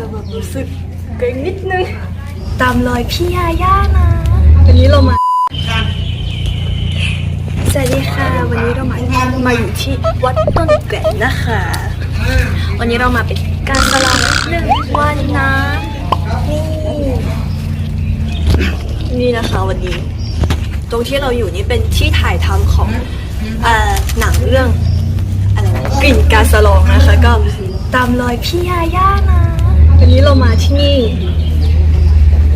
จะแบบรู้สึกเกรงนิดนึง ตามรอยพี่ยาย่านะวันนี้เรามา สวัสดีค่ะ วันนี้เรามามาอยู่ที่วัดต้นแก่นนะคะ วันนี้เรามาเป็นการตลาดหนึ่งวันนะนี่นี่นะคะวันนี้ ตรงที่เราอยู่นี่เป็นที่ถ่ายทำของเอ่อหนังเรื่องอะไรนะกลิ่นกาสะลองนะคะ ก็ตามรอยพี่ยาย่านะ วันนี้เรามาที่นี่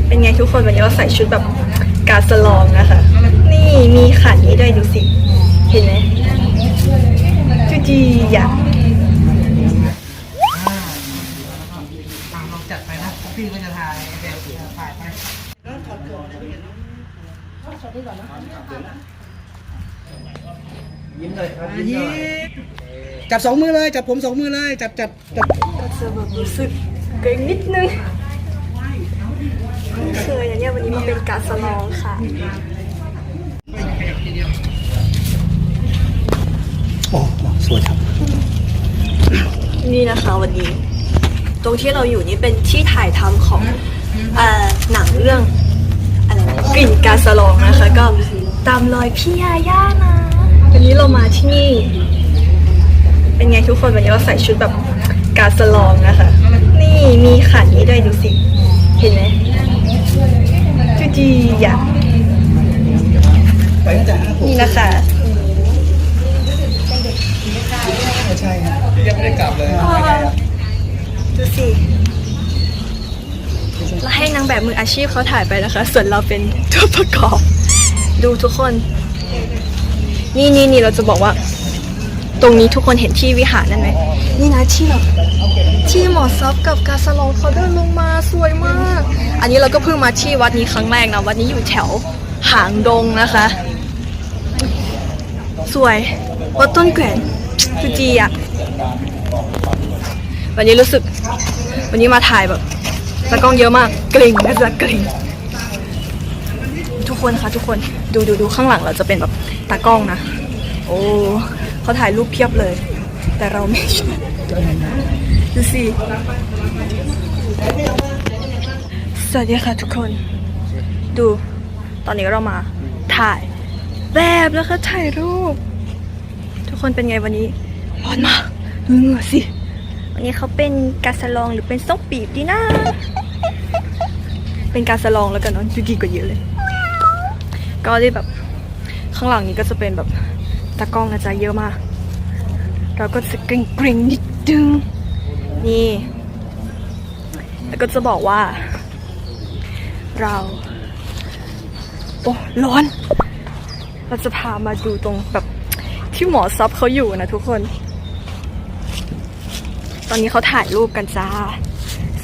เป็นไงทุกคนวันนี้เราใส่ชุดแบบกาสะลองนะคะ นี่มีขันนี้ด้วยดูสิ เห็นไหมจูจีอยากตามลองจัดไปนะพี่ก็จะถ่ายแบบถ่ายไปยิ้มเลยครับยิ้ม จับสองมือเลย จับผมสองมือเลย จับจับจับก็จะแบบรู้สึกเกรงนิดนึงไม่เคยนะเนี่ยวันนี้มาเป็นกาสะลองค่ะ โอ้สวยครับ นี่นะคะวันนี้ ตรงที่เราอยู่นี่เป็นที่ถ่ายทำของเอ่อหนังเรื่องอะไรนะกลิ่นกาสะลองนะคะ ก็ตามรอยพี่ยาย่านะวันนี้เรามาที่นี่ เป็นไงทุกคนวันนี้เราใส่ชุดแบบกาสลองนะคะ นี่มีขันนี้ด้วยดูสิ เห็นไหมจูจีอยากไปก็จะนี่นะคะไม่ใช่ฮะยังไม่ได้กลับเลยดูสิเราให้นางแบบมืออาชีพเขาถ่ายไปนะคะ ส่วนเราเป็นตัวประกอบ ดูทุกคน นี่นี่นี่เราจะบอกว่า ตรงนี้ทุกคนเห็นที่วิหารนั่นไหมนี่นะที่แบบที่หมอซับกับกาสลองเขาเดินลงมาสวยมาก อันนี้เราก็เพิ่งมาที่วัดนี้ครั้งแรกนะวัดนี้อยู่แถวหางดงนะคะ สวยวัดต้นแกวนจูจีอะวันนี้รู้สึก วันนี้มาถ่ายแบบตากล้องเยอะมากเกรงนะจ๊ะเกรงทุกคนคะทุกคนดูดูดูข้างหลังเราจะเป็นแบบตากล้องนะ โอ้ เขาถ่ายรูปเพียบเลย แต่เราไม่ชดูสิสวัสดีค่ะทุกคน ดูตอนนี้เรามาถ่ายแบบแล้วก็ถ่ายรูป ทุกคนเป็นไงวันนี้ร้อนมากดูเหงื่อสิ วันนี้เขาเป็นกาสลองหรือเป็นส้มปีบดีนะ เป็นกาสลองแล้วกันเนาะดูดีกว่าเยอะเลย ก็ได้แบบข้างหลังนี้ก็จะเป็นแบบ ตากล้องนะจ๊ะเยอะมาก เราก็จะเกรงนิดนึงนี่แล้วก็จะบอกว่า เราโอ้ร้อน เราจะพามาดูตรงแบบที่หมอซับเขาอยู่นะทุกคน ตอนนี้เขาถ่ายรูปกันจ้า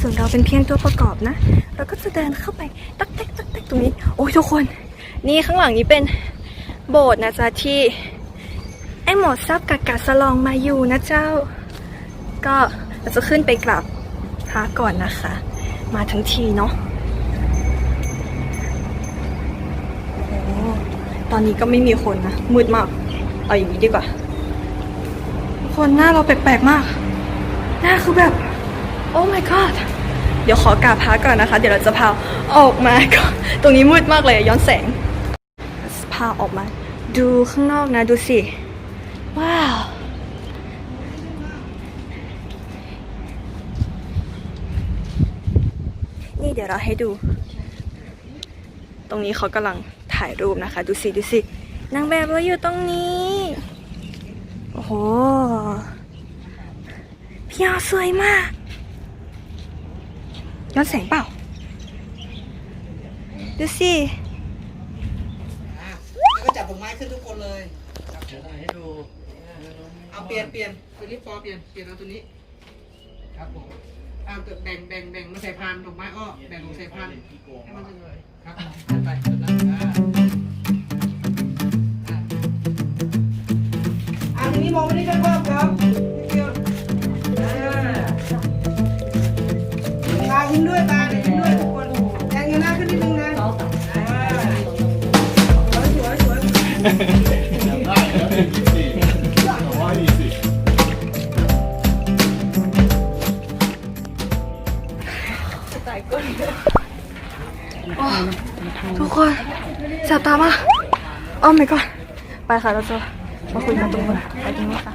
ส่วนเราเป็นเพียงตัวประกอบนะ เราก็จะเดินเข้าไปตักแตกตักแตกตรงนี้ โอ้ยทุกคน นี่ข้างหลังนี้เป็นโบสถ์นะจ๊ะที่ อ้หมอซับกับกาสลองมาอยู่นะเจ้า ก็เราจะขึ้นไปกราบพระก่อนนะคะ มาทั้งทีเนาะตอนนี้ก็ไม่มีคนนะ มืดมาก เอาอย่างนี้ดีกว่า คนหน้าเราแปลกๆมาก หน้าคือแบบ โอ้ my god เดี๋ยวขอกาบพระก่อนนะคะ เดี๋ยวเราจะพาออกมาก่อนตรงนี้มืดมากเลยย้อนแสง พาออกมา ดูข้างนอกนะ ดูสิ ว้าว นี่เดี๋ยวเราให้ดู ตรงนี้เขากำลังถ่ายรูปนะคะ ดูสิ ดูสิ นางแบบเราอยู่ตรงนี้ โอ้โห พี่ยอสวยมาก ย้อนแสงเปล่า ดูสิแล้วก็จับผมไม้ขึ้นทุกคนเลยจับเดี๋ยวให้ดู เอาเปลี่ยนเปลี่ยนฟิลิปฟอร์เปลี่ยนเปลี่ยนเอาตัวนี้ ครับผมเอาแบ่งแบ่งแบ่งมาใส่พานดอกไม้อ้อแบ่งลงใส่พานให้มันเลยครับไปจุดนั้นอ่าอ่าอ่าทีนี้มองไปที่ช่างภาพครับเดี๋ยวอ่าตายิ้มด้วยตาเนี่ย ทุกคนแสบตามากโอ้ my god ไปค่ะเราจะมาคุยกันตรงนู้นไปตรงนู้นค่ะ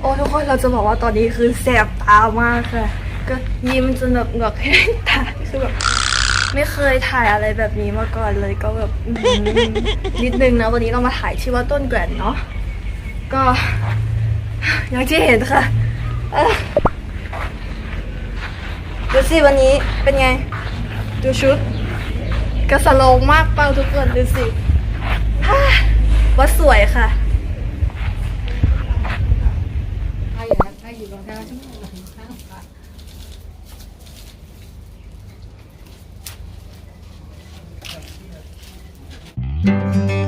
โอ้ทุกคนเราจะบอกว่าตอนนี้คือแสบตามากค่ะ ก็ยิ้มจนแบบเหงือกแห้งตาคือแบบไม่เคยถ่ายอะไรแบบนี้มาก่อนเลยก็แบบนิดนึงนะวันนี้เรามาถ่ายที่ว่าต้นแกรนเนาะก็อย่างที่เห็นค่ะ ดูสิวันนี้เป็นไง ดูชุด กระสลงมากเป้าทุกคนดูสิฮ่าว่าสวยค่ะอยู่รองเท้าทั้งหมง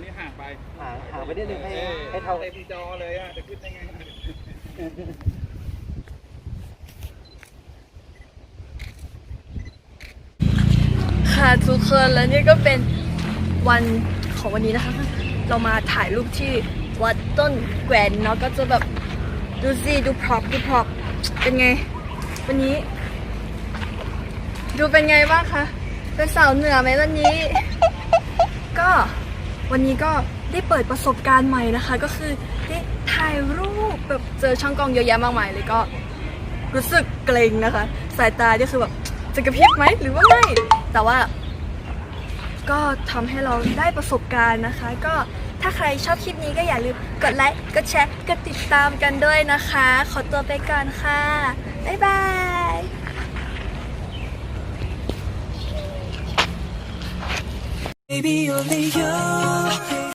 นนกันนี่ห่างไปห่างห่างไปนิดนึงให้ให้เท่าเต็มจอเลยอะจะขึ้นได้ไงค่ะทุกคนแล้วนี่ก็เป็นวันของวันนี้นะคะ เรามาถ่ายรูปที่วัดต้นแกวนเนาะก็จะแบบดูสิดูพร็อพดูพร็อพเป็นไง วันนี้ ดูเป็นไงบ้างคะเป็นสาวเหนือไหมวันนี้ ก็ วันนี้ก็ได้เปิดประสบการณ์ใหม่นะคะ ก็คือได้ถ่ายรูปแบบเจอช่างกล้องเยอะแยะมากมายเลยก็รู้สึกเกรงนะคะ สายตานี่คือแบบจะกระพริบไหมหรือว่าไม่ แต่ว่า ก็ทำให้เราได้ประสบการณ์นะคะ ก็ถ้าใครชอบคลิปนี้ก็อย่าลืมกดไลค์กดแชร์กดติดตามกันด้วยนะคะ ขอตัวไปก่อนค่ะ บ๊ายบาย Baby, only you